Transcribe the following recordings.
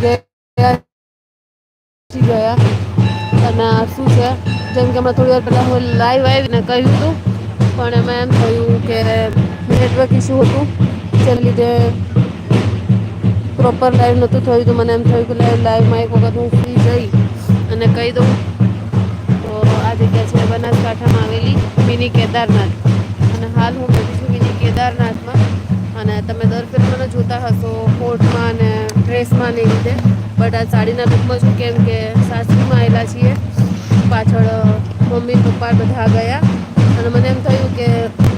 ગયા અને શું છે? જેમ કે હમણાં થોડી વાર પહેલાં હું લાઈવ આવીને કહ્યું હતું, પણ એમાં એમ થયું કે નેટવર્ક ઇસ્યુ હતું. જેને લીધે પ્રોપર લાઈવ નહોતું થયું તો મને એમ થયું કે લાઈવ લાઈવમાં એક વખત હું ફ્રી જઈ અને કહી દઉં. તો આ જગ્યા છે બનાસકાંઠામાં આવેલી મિની કેદારનાથ. અને હાલ હું બેઠી છું મિની કેદારનાથમાં અને તમે દર ફિલ્મને જોતા હશો, કોટમાં ને ડ્રેસમાં ને એ રીતે. બટ આ સાડીના લુકમાં છું કેમ કે સાસરીમાં આવેલા છીએ, પાછળ મમ્મી, પપ્પા બધા ગયા. અને મને એમ થયું કે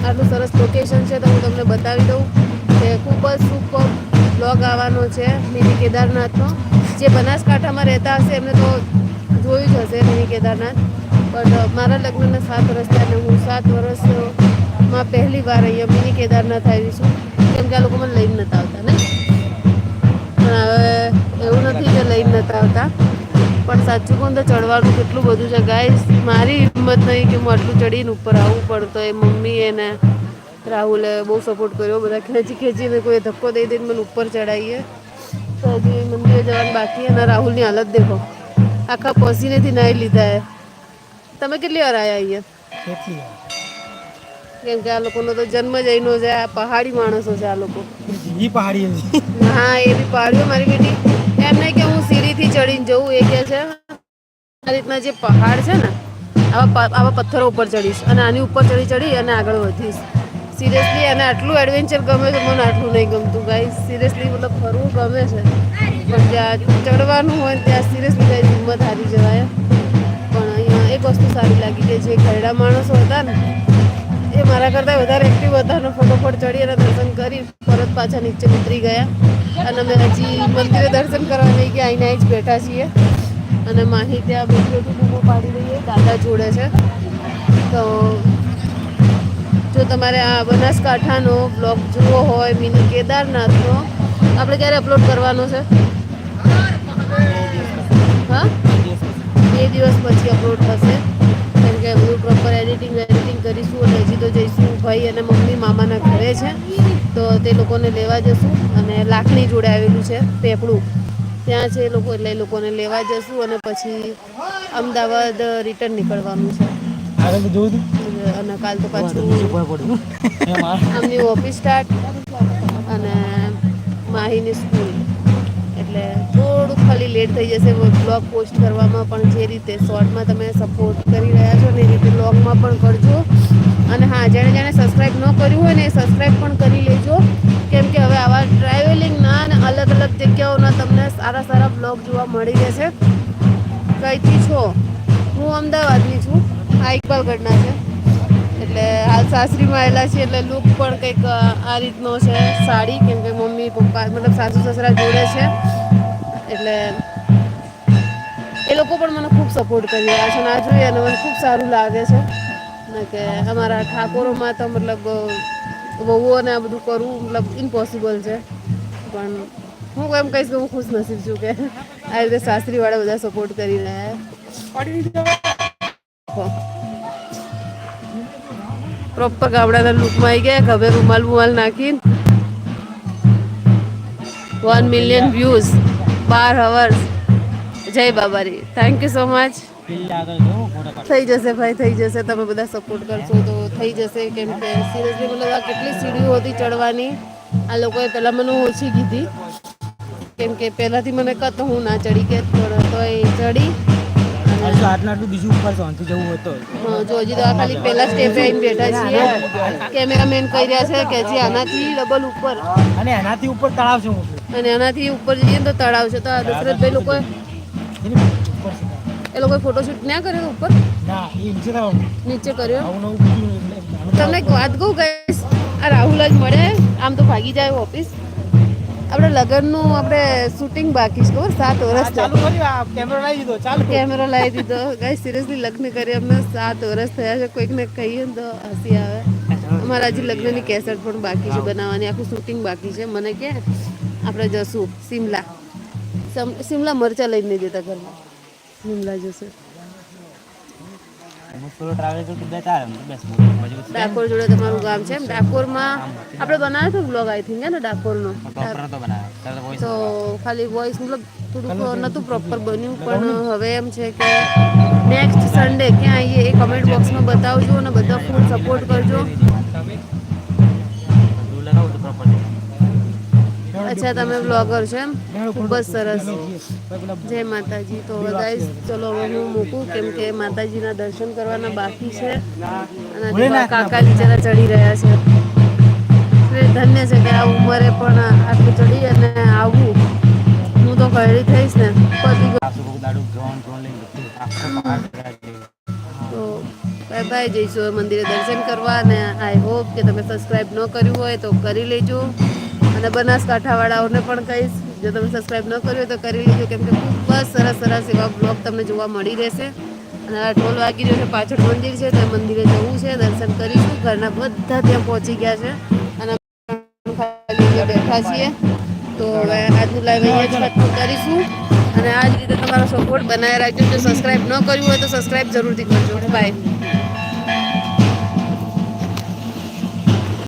આટલું સરસ લોકેશન છે તો હું તમને બતાવી દઉં કે ખૂબ જ સુપર બ્લોગ આવવાનો છે મિની કેદારનાથનો. જે બનાસકાંઠામાં રહેતા હશે એમને તો જોયું જ હશે મિની કેદારનાથ. પણ મારા લગ્નના સાત વર્ષ થયા અને હું સાત વર્ષમાં પહેલી વાર અહીંયા મિની કેદારનાથ આવી છું. કેમ કે આ લોકો મને લઈને નતા આવતા ને પણ હવે એવું નથી કે લઈને નતા આવતા. પણ સાચું કહું તો ચડવાનું કેટલું બધું છે. ગાઈસ મારી હિંમત નહીં કે હું આટલું ચડીને ઉપર આવવું પણ એ મમ્મી એને, રાહુલે બહુ સપોર્ટ કર્યો. બધા ખેંચી ખેંચીને કોઈ ધક્કો દઈ દઈને મને ઉપર ચડાવીએ. તો હજી મંદિરે જવાનું બાકી અને રાહુલની હાલત દેખો. આખા પસીનેથી નાહી લીધા એ તમે કેટલી વાર આવ્યા અહીંયા? કેમ કે આ લોકોનો તો જન્મ જ અહીંનો છે આ પહાડી માણસો છે આ લોકો. ઈ પહાડી હા એ બી પાડ્યો મારી બેટી. એમ નહીં કે હું સીડીથી ચડીને જવું એ કે છે આ રીતના જે પહાડ છે ને આવા આવા પથ્થરો ઉપર ચડીશ અને આની ઉપર ચડી ચડી અને આગળ વધીશ. સિરિયસલી અને આટલું એડવેન્ચર ગમે છે મને આટલું નહીં ગમતું ગાઈ સિરિયસલી મતલબ ફરવું ગમે છે. પણ જ્યાં ચડવાનું હોય ત્યાં સિરિયસલી ગાઈ હિંમત હારી જવાય. પણ અહીંયા એક વસ્તુ સારી લાગી કે જે ઘરડા માણસો હતા ને એ મારા કરતાં વધારે એક્ટિવ હતા અને ફટોફટ ચડી અને દર્શન કરી, પરત પાછા નીચે ઉતરી ગયા. અને અમે હજી મંદિરે દર્શન કરવા નહીં ગયા, અહીંના જ બેઠા છીએ. અને માહી ત્યાં બેઠી બેઠી બૂમો પાડી રહીએ દાદા જોડે છે. તો જો તમારે આ બનાસકાંઠાનો બ્લોગ જોવો હોય, મિની કેદારનાથનો, આપણે ક્યારે અપલોડ કરવાનો છે? હા? બે દિવસ પછી અપલોડ થશે. કે હું પ્રોપર એડિટિંગ એડિટિંગ કરીશું અને હજી તો જઈશું ભાઈ અને મમ્મી મામાના ઘરે છે. તો તે લોકોને લેવા જશું અને લાખણી જોડે આવેલું છે પેપડું. ત્યાં છે એ લોકો એટલે એ લોકોને લેવા જશું અને પછી અમદાવાદ રિટર્ન નીકળવાનું છે. અને કાલ તો પાછું આમની ઓફિસ સ્ટાર્ટ અને માહીની સ્કૂલ લેટ થઈ જશે બ્લોગ પોસ્ટ કરવામાં પણ જે રીતે શોર્ટમાં તમે સપોર્ટ કરી રહ્યા છો ને એ રીતે બ્લોગમાં પણ કરજો. અને હા, જેણે જેણે સબસ્ક્રાઈબ ન કર્યું હોય ને એ સબસ્ક્રાઈબ પણ કરી લેજો. કેમ કે હવે આવા ટ્રાવેલિંગના અને અલગ અલગ જગ્યાઓના તમને સારા સારા બ્લોગ જોવા મળી રહેશે. કઈથી છો? હું અમદાવાદની છું. આ ઇકબાલગઢના છે. એટલે હાલ સાસરીમાં આવેલા છીએ, એટલે લુક પણ કંઈક આ રીતનો છે. સાડી, કેમ કે મમ્મી, પપ્પા, મતલબ સાસુ સસરા જોડે છે. એટલે એ લોકો પણ મને ખૂબ સપોર્ટ કરી રહ્યા છે અને આ જોઈએ અને મને ખૂબ સારું લાગે છે. ને કે અમારા ઠાકોરોમાં તો મતલબ વહુ વહુઓને આ બધું કરવું મતલબ ઇમ્પોસિબલ છે. પણ હું એમ કહીશ કે હું ખુશ નસીબ છું કે આ રીતે શાસ્ત્રીવાળા બધા સપોર્ટ કરી રહ્યા પ્રોપર ગામડાના લૂકમાં આવી ગયા ખબર રૂમાલ બુમાલ નાખીને. વન મિલિયન વ્યૂઝ બાર હવર્સ જય Babari. Thank you so much થઈ જશે ભાઈ થઈ જશે. તમે બધા સપોર્ટ કરશો તો થઈ જશે. કેમ કે સિરિયસલી મતલબ આ કેટલી સીડીઓ હતી ચડવાની આ લોકોએ પહેલાં મને ઓછી કીધી. કેમ કે પહેલાંથી મને કત હું ના ચડી કે તો એ ચડી. આટલું આટલું બીજું ઉપર શાંતિ જવું હોય જો હજી તો આ ખાલી પહેલા સ્ટેપે આવીને બેઠા છીએ. કેમેરામેન કહી રહ્યા છે કે જે આનાથી ડબલ ઉપર. અને એનાથી ઉપર તળાવ છે મોટું. અને એનાથી ઉપર જઈએ તો તળાવ છે. તો આ દશરથભાઈ લોકો એ લોકોએ ફોટોશૂટ ના કર્યો ઉપર? નીચે કર્યો? તમને એક વાત કહું ગઈશ આ રાહુલ જ મળે. આમ તો ભાગી જાય ઓફિસ આપણે લગ્નનું આપણે શૂટિંગ બાકી છે ખબર? સાત વર્ષ કેમેરો લાવી દીધો ચાલુ કેમેરો લાવી દીધો. ગાઈ સિરિયસલી લગ્ન કરી અમને સાત વર્ષ થયા છે. કોઈકને કહીએ ને તો હસી આવે. અમારા હજી લગ્નની કેસેટ પણ બાકી છે બનાવવાની. આખું શૂટિંગ બાકી છે. મને કે આપણે જશું સિમલા સમ- સિમલા મરચા લઈને જતા ઘરમાં સિમલા જશે ડાકોર જોડે તમારું ગામ છે ડાકોરમાં આપણે બનાવ્યો હતો બ્લોગ આઈ થિંક ને ડાકોરનો તો તો ખાલી વોઇસ મતલબ થોડુંક નહોતું પ્રોપર બન્યું પણ હવે એમ છે કે નેક્સ્ટ સન્ડે ક્યાં આવીએ એ કમેન્ટ બોક્સમાં બતાવજો અને બધા ફૂલ સપોર્ટ કરજો અચ્છા તમે બ્લોગર છો એમ? ખૂબ જ સરસ. જય માતાજી. તો ગાઈસ ચલો હવે હું મૂકું કેમ કે માતાજીના દર્શન કરવાના બાકી છે. અને કાકા બિચારા ચડી રહ્યા છે. ધન્ય છે કે આ ઉંમરે પણ આટલું ચડી અને આવું. હું તો ઘરડી થઈશ ને. તો બાય બાય જઈશું મંદિરે દર્શન કરવા. અને આઈ હોપ કે તમે સબસ્ક્રાઈબ ન કર્યું હોય તો કરી લેજો. અને બનાસકાંઠાવાળાઓને પણ કહીશ, જો તમે સબસ્ક્રાઈબ ન કર્યું તો કરી લેજો, કેમ કે ખૂબ જ સરસ સરસ એવા બ્લોગ તમને જોવા મળી રહેશે. અને આ ઢોલ વાગી રહ્યો છે, પાછળ મંદિર છે, તો મંદિરે જવું છે, દર્શન કરીશું. ઘરના બધા ત્યાં પહોંચી ગયા છે. અને બેઠા છીએ. તો હવે આજનું લાઈવ અહીંયા જ ખતમ કરીશું. અને આ જ રીતે તમારો સપોર્ટ બનાવી રાખજો. જો સબસ્ક્રાઈબ ન કર્યું હોય તો સબસ્ક્રાઈબ જરૂરથી કરજો. બાય